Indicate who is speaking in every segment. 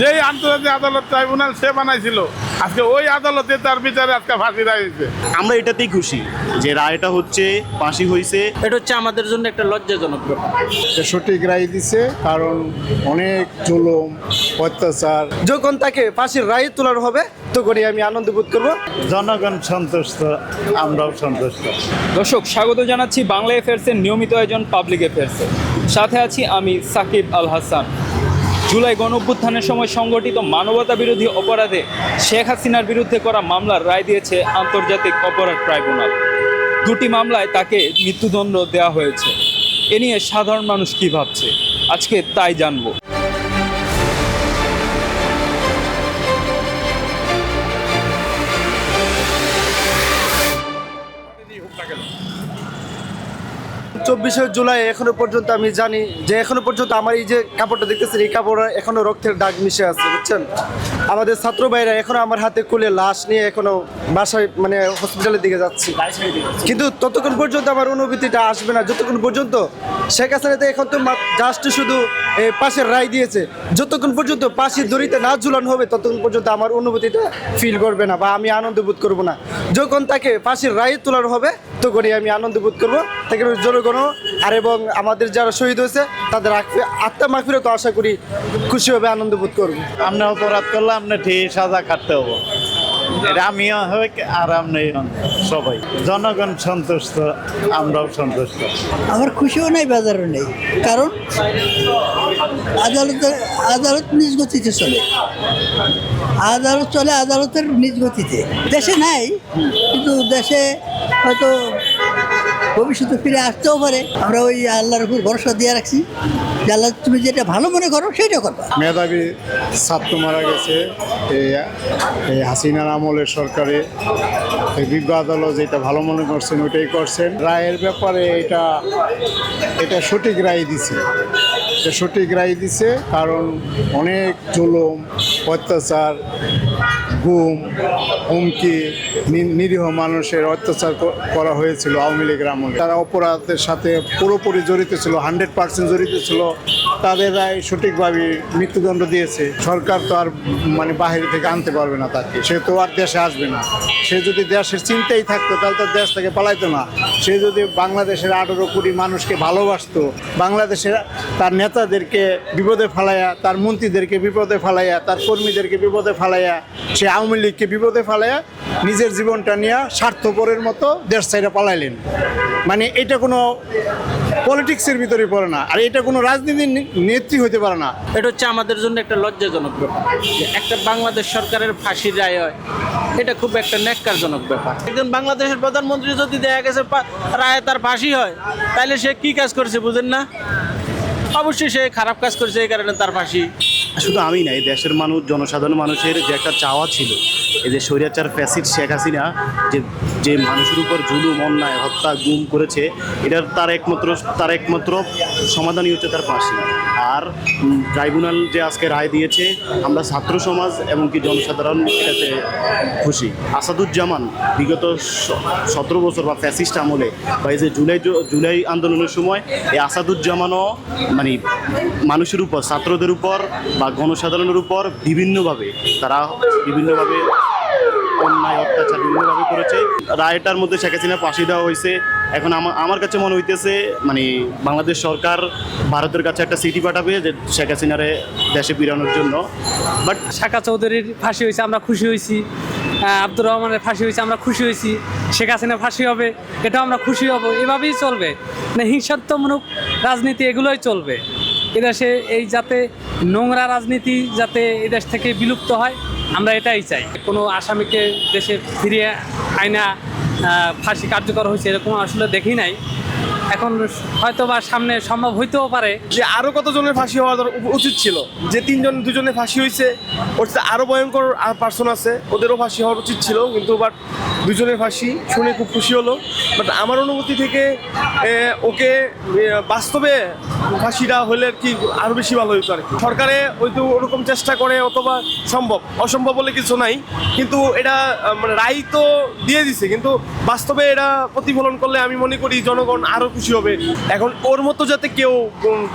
Speaker 1: যেই আন্তর্জাতিক আদালত ট্রাইব্যুনাল সে বানাইছিল আজকে ওই আদালতে তার বিচারে আজকে ফাঁসি রায় হয়েছে।
Speaker 2: আমরা এটাতেই খুশি যে রায়টা হচ্ছে ফাঁসি হয়েছে
Speaker 3: এটা হচ্ছে আমাদের জন্য একটা লজ্জাজনক ব্যাপার।
Speaker 4: সঠিক রায় দিছে কারণ অনেক জুলুম অত্যাচার।
Speaker 5: যখন তাকে ফাঁসির রায় তোলার হবে তখনই আমি আনন্দ বোধ করব।
Speaker 4: জনগণ সন্তুষ্ট আমরাও সন্তুষ্ট।
Speaker 6: দর্শক স্বাগত জানাচ্ছি বাংলা অ্যাফেয়ার্সের নিয়মিত আয়োজন পাবলিক অ্যাফেয়ার্সে সাথে আছি আমি সাকিব আল হাসান। জুলাই গণঅভ্যুত্থানের সময় সংগঠিত মানবতা বিরোধী অপরাধে শেখ হাসিনার বিরুদ্ধে করা মামলার রায় দিয়েছে আন্তর্জাতিক অপরাধ ট্রাইব্যুনাল। দুটি মামলায় তাকে মৃত্যুদণ্ড দেওয়া হয়েছে। এ নিয়ে সাধারণ মানুষ কী ভাবছে? আজকে তাই জানব।
Speaker 5: চব্বিশে জুলাই এখনও পর্যন্ত আমি জানি যে এখনও পর্যন্ত আমার এই যে কাপড়টা দেখতেছেন, এই কাপড় এখনও রক্তের দাগ মিশে আছে, বুঝছেন? আমাদের ছাত্র ভাইরা এখনও আমার হাতে কুলে লাশ নিয়ে এখনও বাসায় মানে হসপিটালের দিকে যাচ্ছি। কিন্তু ততক্ষণ পর্যন্ত আমার অনুভূতিটা আসবে না। যতক্ষণ পর্যন্ত শেখ হাসিনাতে এখন তো জাস্ট শুধু পাশের রায় দিয়েছে, যতক্ষণ পর্যন্ত পাশের দড়িতে না ঝুলানো হবে, ততক্ষণ পর্যন্ত আমার অনুভূতিটা ফিল করবে না বা আমি আনন্দ বোধ করব না। যখন তাকে পাশের রায় তোলার হবে, তখনই আমি আনন্দ বোধ করব। তাকে জনগণ আর এবং আমাদের যারা শহীদ হয়েছে, তাদের আত্মা- মাফিরত আশা করি খুশি হবে, আনন্দ বোধ করব।
Speaker 4: আপনি অপরাধ করলে আপনি ঠিক সাজা খাটতে হব। এটা আমিও হোক আর আপনি সবাই। জনগণ সন্তুষ্ট, আমরাও সন্তুষ্ট।
Speaker 7: আমার খুশিও নেই, বাজারও নেই। কারণ আদালতে আদালত নিজ গতিতে চলে। আদালত চলে আদালতের নিজ গতিতে। দেশে নাই, কিন্তু দেশে হয়তো ভবিষ্যতে ফিরে আসতেও পারে। আমরা ওই আল্লাহর উপর ভরসা দিয়ে রাখছি। যে আল্লাহ তুমি যেটা ভালো মনে করো সেটা করবা।
Speaker 4: মেধাবী ছাত্র মারা গেছে। এই হাসিনার আমলের সরকারে বিজ্ঞ আদালত যেটা ভালো মনে করছেন, ওইটাই করছেন। রায়ের ব্যাপারে এটা এটা সঠিক রায় দিছে। এটা সঠিক রায় দিছে কারণ অনেক জুলুম অত্যাচার, গুম, হুমকি নিরীহ মানুষের অত্যাচার করা হয়েছিল আওয়ামী লীগের আমলে। তারা অপরাধের সাথে পুরোপুরি জড়িত ছিল, হান্ড্রেড পার্সেন্ট জড়িত ছিল। তাদের রায় সঠিকভাবে মৃত্যুদণ্ড দিয়েছে। সরকার তো আর মানে বাহিরে থেকে আনতে পারবে না তাকে। সে তো আর দেশে আসবে না। সে যদি দেশের চিন্তাই থাকতো, তাহলে তো দেশ থেকে পালাইতো না। সে যদি বাংলাদেশের আঠেরো কোটি মানুষকে ভালোবাসতো, বাংলাদেশের তার নেতাদেরকে বিপদে ফেলাইয়া, তার মন্ত্রীদেরকে বিপদে ফেলাইয়া, তার কর্মীদেরকে বিপদে ফেলাইয়া, সে আওয়ামী লীগকে বিপদে ফেলাইয়া নিজের জীবনটা নিয়ে স্বার্থপরের মতো দেশ সাইডে পালাইলেন। মানে এটা কোনো পলিটিক্সের ভিতরে পড়ে না। আর এটা কোনো রাজনীতির নেত্রী হতে পারে না।
Speaker 3: এটা হচ্ছে আমাদের জন্য একটা লজ্জাজনক ব্যাপার। একটা বাংলাদেশ সরকারের ফাঁসির রায় হয়, এটা খুব একটা ন্যাক্কারজনক ব্যাপার। একজন বাংলাদেশের প্রধানমন্ত্রী যদি দেখা গেছে রায় তার ফাঁসি হয় তাহলে সে কি কাজ করছে বুঝেন না? অবশ্যই সে খারাপ কাজ করছে এই কারণে তার ফাঁসি।
Speaker 2: শুধু আমি না, এই দেশের মানুষ, জনসাধারণ মানুষের যে একটা চাওয়া ছিল, এই যে স্বৈরাচার ফ্যাসিড শেখ হাসিনা, যে যে মানুষের উপর জুলুম, অন্যায়, হত্যা, গুম করেছে, এটার তার একমাত্র তার একমাত্র সমাধানই হচ্ছে তার ফাঁসি আর ট্রাইব্যুনাল যে আজকে রায় দিয়েছে, আমরা ছাত্র সমাজ এবং কি জনসাধারণ এটাতে খুশি। আসাদুজ্জামান বিগত সতেরো বছর বা ফ্যাসিস্ট আমলে বা এই যে জুলাই জুলাই আন্দোলনের সময় এই আসাদুজ্জামানও মানে মানুষের উপর, ছাত্রদের উপর বা গণসাধারণের উপর বিভিন্নভাবে তারা বিভিন্নভাবে অন্যায় বিভিন্নভাবে করেছে। রায়টার মধ্যে শেখ হাসিনা ফাঁসি দেওয়া হয়েছে। এখন আমার কাছে মনে হইতেছে মানে বাংলাদেশ সরকার ভারতের কাছে একটা সিটি পাঠাবে যে শেখ হাসিনারে দেশে ফিরানোর জন্য। বাট
Speaker 8: শাখা চৌধুরীর ফাঁসি হয়েছে, আমরা খুশি হয়েছি। আব্দুর রহমানের ফাঁসি হয়েছে, আমরা খুশি হয়েছি। শেখ হাসিনা ফাঁসি হবে, এটাও আমরা খুশি হব। এভাবেই চলবে। মানে হিংসাত্মমূলক রাজনীতি এগুলোই চলবে। এদেশে এই যাতে নোংরা রাজনীতি যাতে এদেশ থেকে বিলুপ্ত হয় আমরা এটাই চাই। কোনো আসামিকে দেশে ফিরিয়ে আইনা ফাঁসি কার্যকর হয়েছে এরকম আসলে দেখি নাই। এখন হয়তো বা সামনে সম্ভব হইতেও পারে।
Speaker 5: যে আরও কতজনের ফাঁসি হওয়া উচিত ছিল? যে তিনজন দুজনে ফাঁসি হয়েছে ওর সাথে আরও ভয়ঙ্কর পার্সন আছে, ওদেরও ফাঁসি হওয়ার উচিত ছিল, কিন্তু বাট দুজনের ফাঁসি শুনে খুব খুশি হলো। বাট আমার অনুভূতি থেকে ওকে বাস্তবে ফাঁসিটা হলে কি আরও বেশি ভালো হতো আর সরকারে হয়তো ওরকম চেষ্টা করে অথবা সম্ভব। অসম্ভব বলে কিছু নাই। কিন্তু এটা মানে রায় তো দিয়ে দিছে। কিন্তু বাস্তবে এটা প্রতিফলন করলে আমি মনে করি জনগণ আরও খুশি হবে। এখন ওর মতো যাতে কেউ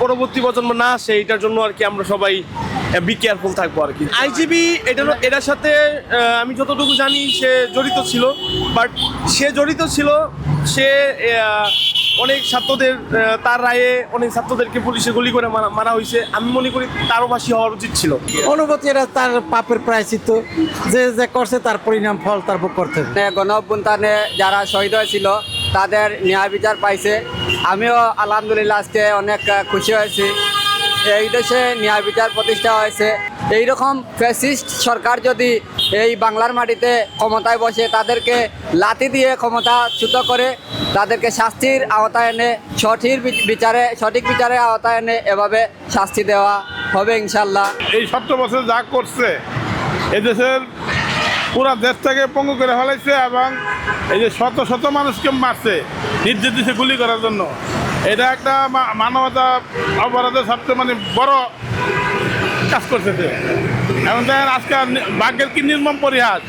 Speaker 5: পরবর্তী প্রজন্ম না আসে, এটার জন্য আর কি আমরা সবাই
Speaker 9: বি কেয়ারফুল থাকব আর কি। আইজিবি এটা এটার সাথে আমি যতটুকু জানি সে জড়িত ছিল। বাট সে জড়িত ছিল, সে অনেক ছাত্রদের তার রায়ে অনেক ছাত্রদেরকে পুলিশে গুলি করে মারা মারা হয়েছে আমি মনে করি তারও ফাঁসি হওয়ার উচিত ছিল।
Speaker 3: অনুভূতি এটা তার পাপের প্রায়চিত্ত যে যে করছে তার পরিণাম ফল তার ভোগ করতে হবে।
Speaker 10: গণ অভ্যুত্থানে যারা শহীদ হয়েছিল তাদের ন্যায় বিচার পাইছে। আমিও আলহামদুলিল্লাহ আজকে অনেক খুশি হয়েছি। এই দেশে ন্যায় বিচার প্রতিষ্ঠা হয়েছে। এইরকম ফ্যাসিস্ট সরকার যদি এই বাংলার মাটিতে ক্ষমতায় বসে তাদেরকে লাথি দিয়ে ক্ষমতা চ্যুত করে তাদেরকে শাস্তির আওতায় এনে সঠিক বিচারে সঠিক বিচারে আওতায় এনে এভাবে শাস্তি দেওয়া হবে ইনশাল্লাহ
Speaker 1: এই সত্তর বছর যা করছে, এদেশের পুরা দেশটাকে পঙ্গু করে ফেলাইছে এবং এই যে শত শত মানুষকে মারছে নির্দেশ দিছে গুলি করার জন্য। এটা একটা মানবতা অপরাধের সবচেয়ে মানে বড় কাজ করছে সে এবং দেখেন আজকে বাঘের কি নির্মম পরিহাস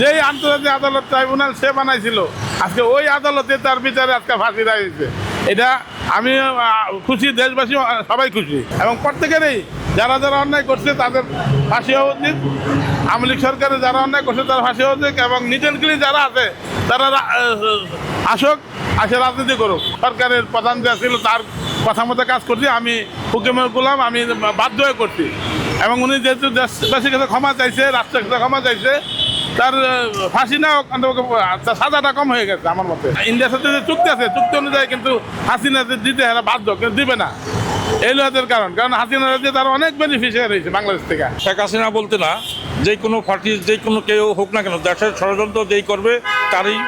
Speaker 1: যেই আন্তর্জাতিক আদালত ট্রাইব্যুনাল সে বানাইছিল, আজকে ওই আদালতে তার বিচারে আজকে ফাঁসি দেওয়া হয়েছে। এটা আমি খুশি, দেশবাসী সবাই খুশি। এবং প্রত্যেকেরই, যারা যারা অন্যায় করছে, তাদের ফাঁসি হওয়া উচিত আওয়ামী লীগ যারা অন্যায় করছে, তারা ফাঁসি হওয়া উচিত এবং নিটেনগুলি যারা আছে, তারা আসুক, আসে রাজনীতি করুক। সরকারের প্রধান যে ছিল তার কথা মতো কাজ করছি, আমি হুকুমের গোলাম, আমি বাধ্য হয়ে করছি। এবং উনি যেহেতু দেশবাসীর কাছে ক্ষমা চাইছে, রাষ্ট্রের কাছে ক্ষমা চাইছে, তার ফাঁসি না তার সাজাটা কম হয়ে গেছে আমার মতে। ইন্ডিয়ার সাথে যে চুক্তি আছে, চুক্তি অনুযায়ী কিন্তু হাসিনা দিতে এরা বাধ্য, কিন্তু দিবে না। এই লোহাদের কারণ কারণ হাসিনা যে তার অনেক বেনিফিশিয়ারি হয়েছে বাংলাদেশ থেকে।
Speaker 11: শেখ হাসিনা বলতে না, যে কোনো পার্টি যে কোনো কেউ হোক না কেন, দেশের ষড়যন্ত্র যেই করবে, তারই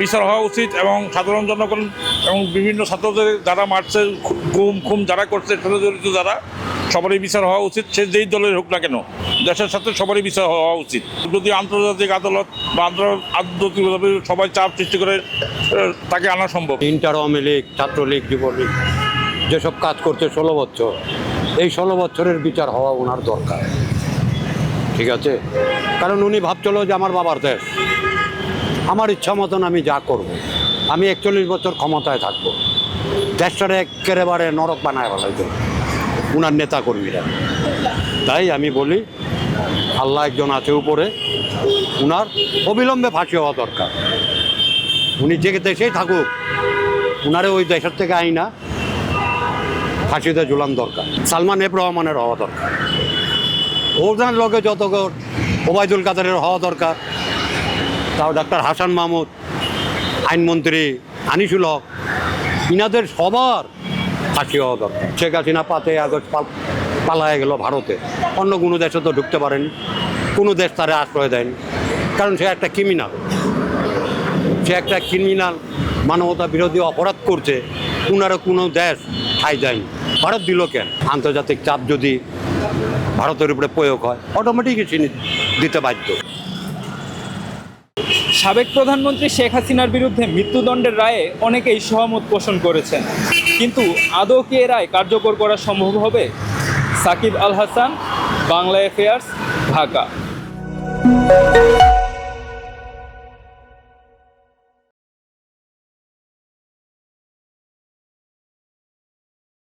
Speaker 11: বিচার হওয়া উচিত এবং সাধারণ জনগণ এবং বিভিন্ন ছাত্রদের যারা মারছে গুম, খুম যারা করছে জড়িত যারা সবারই বিচার হওয়া উচিত, সে যেই দলের হোক না কেন, দেশের সাথে সবারই বিচার হওয়া উচিত। যদি আন্তর্জাতিক আদালত বা আন্তর- আন্তর্জাতিকভাবে সবাই চাপ সৃষ্টি করে তাকে আনা সম্ভব।
Speaker 12: ইন্টার আওয়ামী লীগ, ছাত্রলীগ, যুবলীগ, যেসব কাজ করছে ষোলো বছর, এই ষোলো বছরের বিচার হওয়া ওনার দরকার। ঠিক আছে? কারণ উনি ভাবছিল যে আমার বাবার দেশ। আমার ইচ্ছা মতন আমি যা করব। আমি একচল্লিশ বছর ক্ষমতায় থাকব। দেশটারে একেবারে নরক বানায় ফেলাইতো উনার নেতা কর্মীরা তাই আমি বলি, আল্লাহ একজন আছে উপরে, উনার অবিলম্বে ফাঁসি হওয়া দরকার। উনি যে দেশেই থাকুক, উনারে ওই দেশের থেকে আইনা, ফাঁসিতে ঝুলান দরকার, সালমান এফ রহমানের হওয়া দরকার। ওদের লগে যত ওবায়দুল কাদারের হওয়া দরকার, তাও ডাক্তার হাসান মাহমুদ, আইনমন্ত্রী আনিসুল হক, ইনাদের সবার ফাঁসি হওয়া দরকার। শেখ হাসিনা পাতে আগস্ট পাল গেল ভারতে। অন্য কোনো দেশে তো ঢুকতে পারেনি। কোনো দেশ তারে আশ্রয় দেয়নি। কারণ সে একটা ক্রিমিনাল সে একটা ক্রিমিনাল মানবতা বিরোধী অপরাধ করছে। উনারও কোনো দেশ ঠাই দেয়নি। ভারত দিল কেন? আন্তর্জাতিক চাপ যদি ভারতের উপরে প্রয়োগ হয় অটোমেটিক দিতে বাধ্য।
Speaker 6: সাবেক প্রধানমন্ত্রী শেখ হাসিনার বিরুদ্ধে মৃত্যুদণ্ডের রায়ে অনেকেই সহমত পোষণ করেছেন। কিন্তু আদৌ কি এ রায় কার্যকর করা সম্ভব হবে? সাকিব আল হাসান, বাংলা অ্যাফেয়ার্স ঢাকা।